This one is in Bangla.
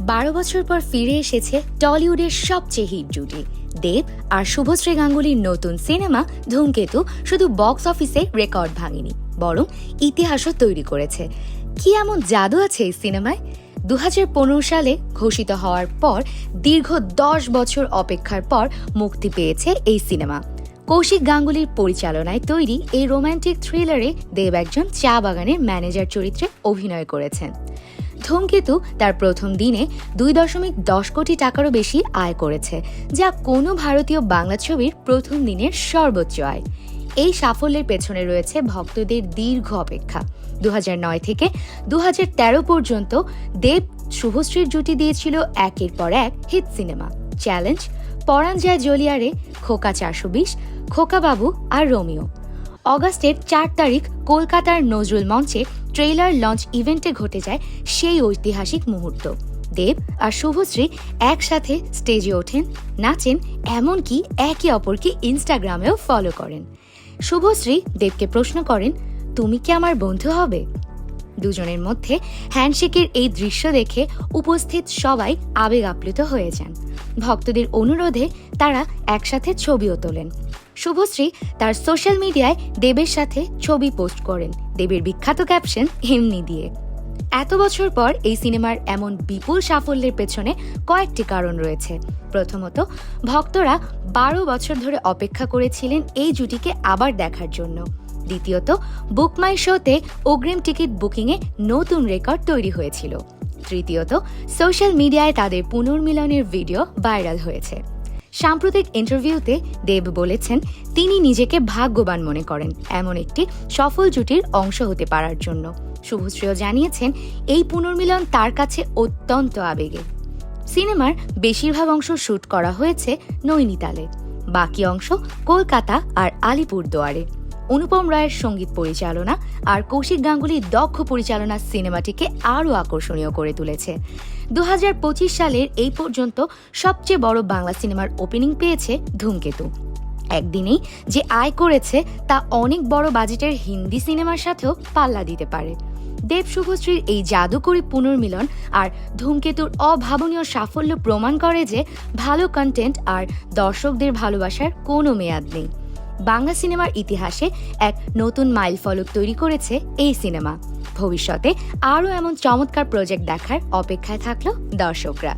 বারো বছর পর ফিরে এসেছে টলিউডের সবচেয়ে হিট জুটি। দেব আর শুভশ্রী গাঙ্গুলির নতুন সিনেমা ধূমকেতু শুধু বক্স অফিসে রেকর্ড ভাঙেনি, বরং ইতিহাসও তৈরি করেছে। কি এমন জাদু আছে এই সিনেমায়? দু হাজার পনেরো সালে ঘোষিত হওয়ার পর দীর্ঘ দশ বছর অপেক্ষার পর মুক্তি পেয়েছে এই সিনেমা। কৌশিক গাঙ্গুলির পরিচালনায় তৈরি এই রোমান্টিক থ্রিলারে দেব একজন চা বাগানের ম্যানেজার চরিত্রে অভিনয় করেছেন। ধূমকেতু তার প্রথম দিনে দুই দশমিক দশ কোটি টাকারও বেশি আয় করেছে, যা কোনো ভারতীয় বাংলা ছবির প্রথম দিনের সর্বোচ্চ আয়। এই সাফল্যের পেছনে রয়েছে ভক্তদের দীর্ঘ অপেক্ষা। দু হাজার নয় থেকে দুহাজার তেরো পর্যন্ত দেব শুভশ্রীর জুটি দিয়েছিল একের পর এক হিট সিনেমা। চ্যালেঞ্জ, পরাণ যায় জলিয়ারে, খোকা চারশো বিশ খোকাবাবু আর রোমিও। অগাস্টের চার তারিখ কলকাতার নজরুল মঞ্চে ট্রেলার লঞ্চ ইভেন্টে ঘটে যায় সেই ঐতিহাসিক মুহূর্ত। দেব আর শুভশ্রী একসাথে স্টেজে ওঠেন, নাচেন, এমনকি একে অপরকে ইনস্টাগ্রামেও ফলো করেন। শুভশ্রী দেবকে প্রশ্ন করেন, তুমি কি আমার বন্ধু হবে? দুজনের মধ্যে হ্যান্ডশেকের এই দৃশ্য দেখে উপস্থিত সবাই আবেগ আপ্লুত হয়ে যান। ভক্তদের অনুরোধে তারা একসাথে ছবিও তোলেন। শুভশ্রী তার সোশ্যাল মিডিয়ায় দেবের সাথে ছবি পোস্ট করেন। দেবের বিখ্যাত ক্যাপশন এমনি দিয়ে। এত বছর পর এই সিনেমার এমন বিপুল সাফল্যের পেছনে কয়েকটি কারণ রয়েছে। প্রথমত, ভক্তরা বারো বছর ধরে অপেক্ষা করেছিলেন এই জুটিকে আবার দেখার জন্য। দ্বিতীয়ত, বুকমাই শোতে অগ্রিম টিকিট বুকিংয়ে নতুন রেকর্ড তৈরি হয়েছিল। তৃতীয়ত, সোশ্যাল মিডিয়ায় তাদের পুনর্মিলনের ভিডিও ভাইরাল হয়েছে। সাম্প্রতিক ইন্টারভিউতে দেব বলেছেন, তিনি নিজেকে ভাগ্যবান মনে করেন, এমন একটি সফল জুটির অংশ হতে পারার জন্য। শুভশ্রীও জানিয়েছেন, এই পুনর্মিলন তার কাছে অত্যন্ত আবেগে। সিনেমার বেশিরভাগ অংশ শ্যুট করা হয়েছে নৈনিতালে। বাকি অংশ কলকাতা আর আলিপুরদুয়ারে। অনুপম রায়ের সংগীত পরিচালনা আর কৌশিক গাঙ্গুলির দক্ষ পরিচালনা সিনেমাটিকে আরও আকর্ষণীয় করে তুলেছে। দু হাজার পঁচিশ সালের এই পর্যন্ত সবচেয়ে বড় বাংলা সিনেমার ওপেনিং পেয়েছে ধূমকেতু। একদিনেই যে আয় করেছে তা অনেক বড় বাজেটের হিন্দি সিনেমার সাথেও পাল্লা দিতে পারে। দেব শুভশ্রীর এই জাদুকরী পুনর্মিলন আর ধূমকেতুর অভাবনীয় সাফল্য প্রমাণ করে যে ভালো কন্টেন্ট আর দর্শকদের ভালোবাসার কোনো মেয়াদ নেই। বাংলা সিনেমার ইতিহাসে এক নতুন মাইল ফলক তৈরি করেছে এই সিনেমা। ভবিষ্যতে আরও এমন চমৎকার প্রজেক্ট দেখার অপেক্ষায় থাকল দর্শকরা।